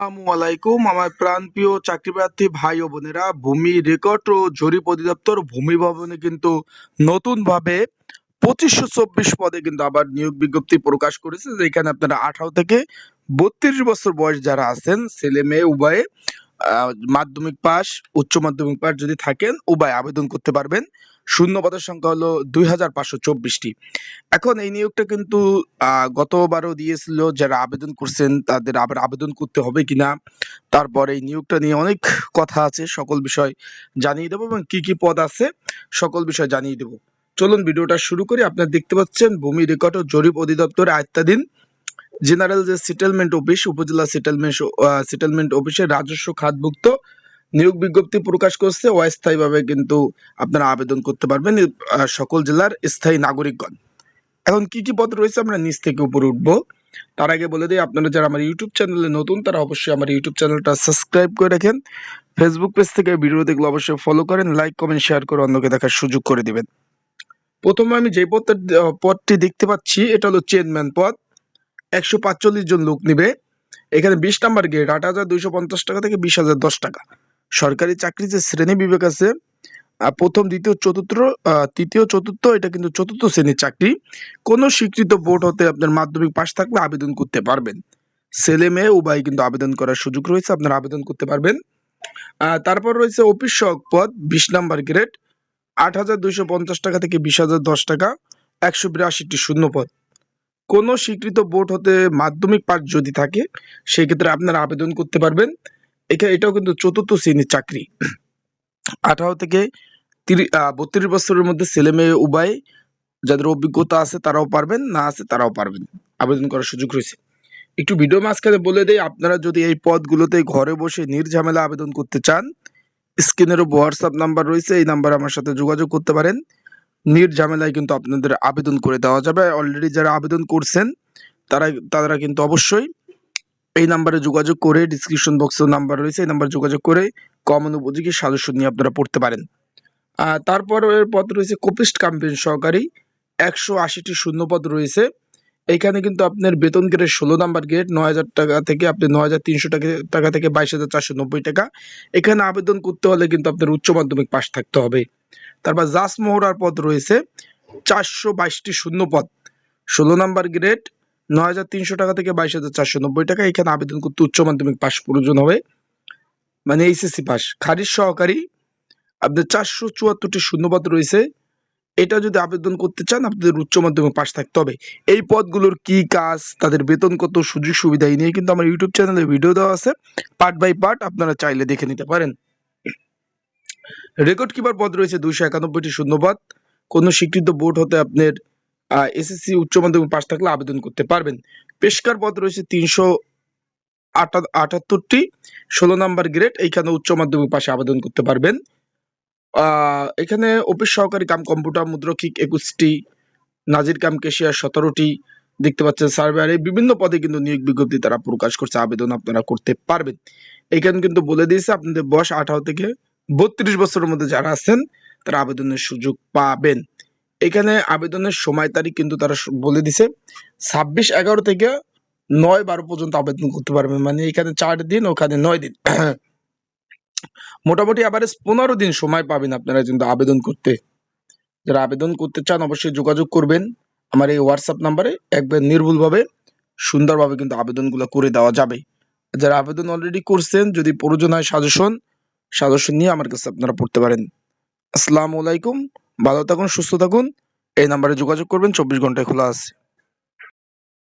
আসসালামু আলাইকুম আমার চাকরি প্রার্থী ভাই ও বোনেরা, ভূমি রেকর্ড ও জরিপ অধিদপ্তর ভূমি ভবনে কিন্তু নতুন ভাবে পঁচিশশো চব্বিশ পদে কিন্তু আবার নিয়োগ বিজ্ঞপ্তি প্রকাশ করেছে, যেখানে আপনারা আঠারো থেকে বত্রিশ বছর বয়স যারা আছেন, ছেলে মেয়ে, উভয়ে মাধ্যমিক পাস উচ্চ মাধ্যমিক পাস যদি থাকেন, উভয় আবেদন করতে পারবেন। শূন্য পদের সংখ্যা হলো দুই হাজার পাঁচশো চব্বিশটি। এখন এই নিয়োগটা কিন্তু গতবারও দিয়েছিল যারা আবেদন করছেন, তাদের আবার আবেদন করতে হবে কিনা, তারপরে এই নিয়োগটা নিয়ে অনেক কথা আছে, সকল বিষয় জানিয়ে দেবো এবং কি কি পদ আছে, সকল বিষয় জানিয়ে দেবো। চলুন ভিডিওটা শুরু করি। আপনারা দেখতে পাচ্ছেন, ভূমি রেকর্ড ও জরিপ অধিদপ্তরের আয়ত্তাধীন। জেনারেল যে সেটেলমেন্ট অফিস উপজেলা সেটেলমেন্ট সেটেলমেন্ট অফিসের রাজস্ব খাতভুক্ত। নিয়োগ বিজ্ঞপ্তি প্রকাশ করছে, অস্থায়ীভাবে কিন্তু আপনারা আবেদন করতে পারবেন সকল জেলার স্থায়ী নাগরিকগণ। এখন কি কি পদ রয়েছে আমরা নিচ থেকে উপরে উঠবো। তার আগে বলে দিই, আপনারা যারা আমার ইউটিউব চ্যানেলে নতুন, তারা অবশ্যই আমার ইউটিউব চ্যানেলটা সাবস্ক্রাইব করে রাখেন। ফেসবুক পেজ থেকে ভিডিও দেখলে অবশ্যই ফলো করেন লাইক কমেন্ট শেয়ার করে অন্যকে দেখার সুযোগ করে দিবেন। প্রথমে আমি যে পদটা পদটি দেখতে পাচ্ছি, এটা হলো চেয়ারম্যান পদ। একশো পাঁচচল্লিশ জন লোক নিবে। এখানে বিশ নাম্বার গেট, আট হাজার দুইশো পঞ্চাশ টাকা থেকে বিশ হাজার দশ টাকা। সরকারি চাকরি যে শ্রেণি বিবেক আছে। প্রথম, দ্বিতীয়, চতুর্থ তৃতীয়, চতুর্থ, এটা কিন্তু চতুর্থ শ্রেণির চাকরি। কোনো স্বীকৃত বোর্ড হতে আপনার মাধ্যমিক পাশ থাকলে আবেদন করতে পারবেন। ছেলে মেয়ে, উভয় কিন্তু আবেদন করার সুযোগ রয়েছে, আপনারা আবেদন করতে পারবেন। তারপর রয়েছে অফিস সহক পদ, বিশ নাম্বার গ্রেড, আট হাজার দুইশো পঞ্চাশ টাকা থেকে বিশ হাজার দশ টাকা, একশো বিরাশিটি শূন্য পদ। কোনো স্বীকৃত বোর্ড হতে মাধ্যমিক পাস যদি থাকে সেই ক্ষেত্রে আপনারা আবেদন করতে পারবেন। এখানে এটাও কিন্তু চতুর্থ শ্রেণির চাকরি। আঠারো থেকে তিরিশ বত্রিশ বছরের মধ্যে ছেলে মেয়ে উভয় যাদের অভিজ্ঞতা আছে তারাও পারবেন, না আছে তারাও পারবেন। আবেদন করার সুযোগ রয়েছে। একটু ভিডিও মাঝখানে বলে দেই, আপনারা যদি এই পদগুলোতে ঘরে বসে নির্ঝামেলা আবেদন করতে চান, স্ক্রিনের হোয়াটসঅ্যাপ নাম্বার রয়েছে, এই নাম্বারে আমার সাথে যোগাযোগ করতে পারেন। নির্ঝামেলায় কিন্তু আপনাদের আবেদন করে দেওয়া যাবে। অলরেডি যারা আবেদন করছেন, তারা তারা কিন্তু অবশ্যই এই নাম্বারে যোগাযোগ করে ডিসক্রিপশন বক্সে নাম্বার রয়েছে, এই নাম্বারে যোগাযোগ করে কমন উপযোগী সদস্য নিয়ে আপনারা পড়তে পারেন। তারপর তারপরের পদ রয়েছে কোপিস্ট কোম্পানি সহকারী। একশো আশিটি শূন্য পদ রয়েছে। এখানে কিন্তু আপনার বেতন গ্রেড ষোলো নাম্বার গ্রেড নয় হাজার টাকা থেকে আপনি নয় হাজার তিনশো টাকা টাকা থেকে বাইশ হাজার চারশো নব্বই টাকা। এখানে আবেদন করতে হলে কিন্তু আপনার উচ্চ মাধ্যমিক পাশ থাকতে হবে। তারপর জাস মোহরার পদ রয়েছে চারশো বাইশটি শূন্য পদ ষোলো নাম্বার গ্রেড, নয় হাজার তিনশো টাকা থেকে বাইশ হাজার চারশো নব্বই টাকা। এখানে আবেদন করতে উচ্চ মাধ্যমিক পাশ প্রয়োজন হবে। মানে এইচএসসি পাস খারিজ সহকারী আপনার চারশো চুয়াত্তরটি শূন্যপদ রয়েছে। এটা যদি আবেদন করতে চান, আপনাদের উচ্চ মাধ্যমিক পাশ থাকতে হবে। এই পদগুলোর কি কাজ, তাদের বেতন কত, সুযোগ সুবিধা নিয়ে কিন্তু আমার ইউটিউব চ্যানেলে ভিডিও দেওয়া আছে। পার্ট বাই পার্ট আপনারা চাইলে দেখে নিতে পারেন। রেকর্ড কিপার পদ রয়েছে দুইশো একানব্বইটি শূন্যপদ। কোনো স্বীকৃত বোর্ড হতে আপনার এসএসসি উচ্চ মাধ্যমিক পাশ থাকলে আবেদন করতে পারবেন। পেশকার পদ রয়েছে তিনশো আটাত্তরটি। ষোলো নাম্বার গ্রেড, এইখানে উচ্চ মাধ্যমিক পাশে আবেদন করতে পারবেন। এখানে অফিস সহকারী কাম, কম্পিউটার মুদ্রকিক একুশটি, নাজির কাম কেশিয়ার সতেরোটি। দেখতে পাচ্ছেন সার্ভেয়ার বিভিন্ন পদে কিন্তু নিয়োগ বিজ্ঞপ্তি তারা প্রকাশ করছে, আবেদন আপনারা করতে পারবেন। এখানে কিন্তু বলে দিয়েছে, আপনাদের বয়স আঠারো থেকে বত্রিশ বছরের মধ্যে যারা আছেন, তারা আবেদনের সুযোগ পাবেন। এখানে আবেদনের সময় তারিখ কিন্তু তারা বলে দিছে, ছাব্বিশ এগারো থেকে নয় বারো পর্যন্ত আবেদন করতে পারবেন মানে এখানে চার দিন, ওখানে নয় দিন। মোটামুটি আভারেজ পনেরো দিন সময় পাবেন আপনারা কিন্তু আবেদন করতে। যারা আবেদন করতে চান অবশ্যই যোগাযোগ করবেন। আমার এই হোয়াটসঅ্যাপ নাম্বারে একবার নির্ভুলভাবে, সুন্দরভাবে কিন্তু আবেদনগুলো করে দেওয়া যাবে। যারা আবেদন অলরেডি করছেন, যদি প্রয়োজন হয় সাজেশন সাজেশন নিয়ে আমার কাছে আপনারা পড়তে পারেন। আসসালামু আলাইকুম, ভালো থাকুন, সুস্থ থাকুন। এই নাম্বারে যোগাযোগ করবেন, চব্বিশ ঘন্টায় খোলা আছে।